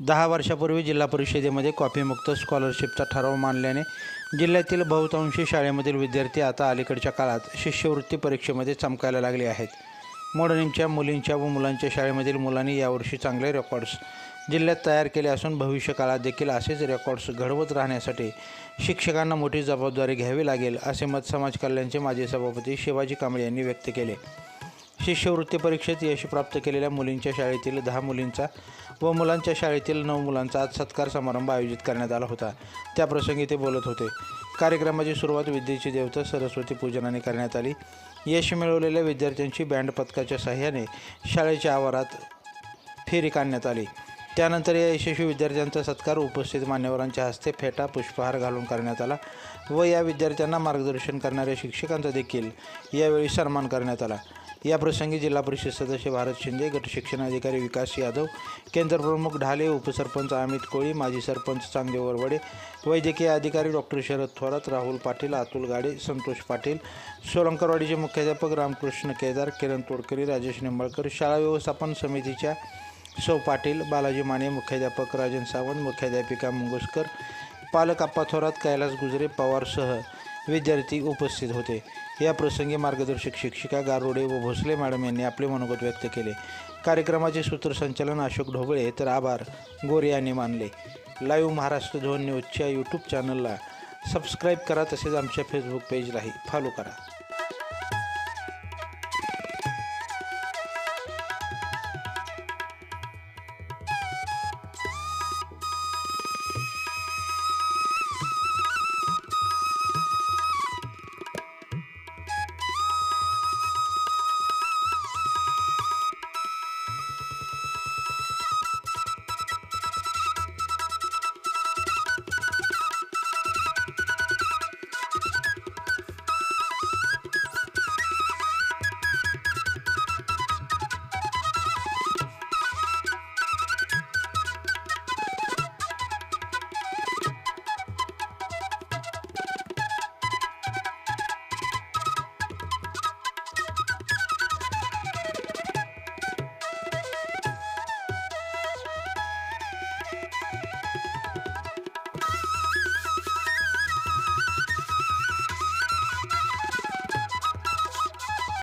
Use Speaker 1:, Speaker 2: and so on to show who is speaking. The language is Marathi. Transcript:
Speaker 1: दहा वर्षापूर्वी जिल्हा परिषदेमध्ये कॉफीमुक्त स्कॉलरशिपचा ठराव मानल्याने जिल्ह्यातील बहुतांशी शाळेमधील विद्यार्थी आता अलीकडच्या काळात शिष्यवृत्ती परीक्षेमध्ये चमकायला लागले आहेत. मोडणींच्या मुलींच्या व मुलांच्या शाळेमधील मुलांनी यावर्षी चांगले रेकॉर्ड्स जिल्ह्यात तयार केले असून भविष्यकाळात देखील असेच रेकॉर्ड्स घडवत राहण्यासाठी शिक्षकांना मोठी जबाबदारी घ्यावी लागेल असे मत समाज कल्याणचे माजी सभापती शिवाजी कांबळे यांनी व्यक्त केले. शिष्यवृत्ती परीक्षेत यश प्राप्त केलेल्या मुलींच्या शाळेतील दहा मुलींचा व मुलांच्या शाळेतील नऊ मुलांचा आज सत्कार समारंभ आयोजित करण्यात आला होता. त्याप्रसंगी ते बोलत होते. कार्यक्रमाची सुरुवात विद्येची देवता सरस्वती पूजनाने करण्यात आली. यश मिळवलेल्या विद्यार्थ्यांची बँड पथकाच्या सहाय्याने शाळेच्या आवारात फेरी काढण्यात आली. त्यानंतर या यशस्वी विद्यार्थ्यांचा सत्कार उपस्थित मान्यवरांच्या हस्ते फेटा पुष्पहार घालून करण्यात आला व या विद्यार्थ्यांना मार्गदर्शन करणाऱ्या शिक्षकांचा देखील यावेळी सन्मान करण्यात आला. याप्रसंगी जिल्हा परिषद सदस्य भारत शिंदे गट शिक्षणाधिकारी विकास यादव केंद्रप्रमुख ढाले उपसरपंच अमित कोळी माजी सरपंच चांगदेव वरवडे वैद्यकीय अधिकारी डॉक्टर शरद थोरात राहुल पाटील अतुल गाडे संतोष पाटील सोलंकरवाडीचे मुख्याध्यापक रामकृष्ण केदार किरण तोडकरी राजेश निंबाळकर शाळा व्यवस्थापन समितीच्या सौ पाटील बालाजी माने मुख्याध्यापक राजन सावंत मुख्याध्यापिका मुंगुसकर पालक आप्पा थोरात कैलास गुजरे पवारसह विद्यार्थी उपस्थित होते. या प्रसंगी मार्गदर्शक शिक्षिका गारोडे व भोसले मॅडम यांनी आपले मनोगत व्यक्त केले. कार्यक्रमाचे सूत्रसंचालन अशोक ढोबळे तर आभार. गोरे यांनी मानले. लाईव्ह महाराष्ट्र झोन न्यूजच्या यूट्यूब चॅनलला सबस्क्राईब करा तसेच आमच्या फेसबुक पेजलाही फॉलो करा.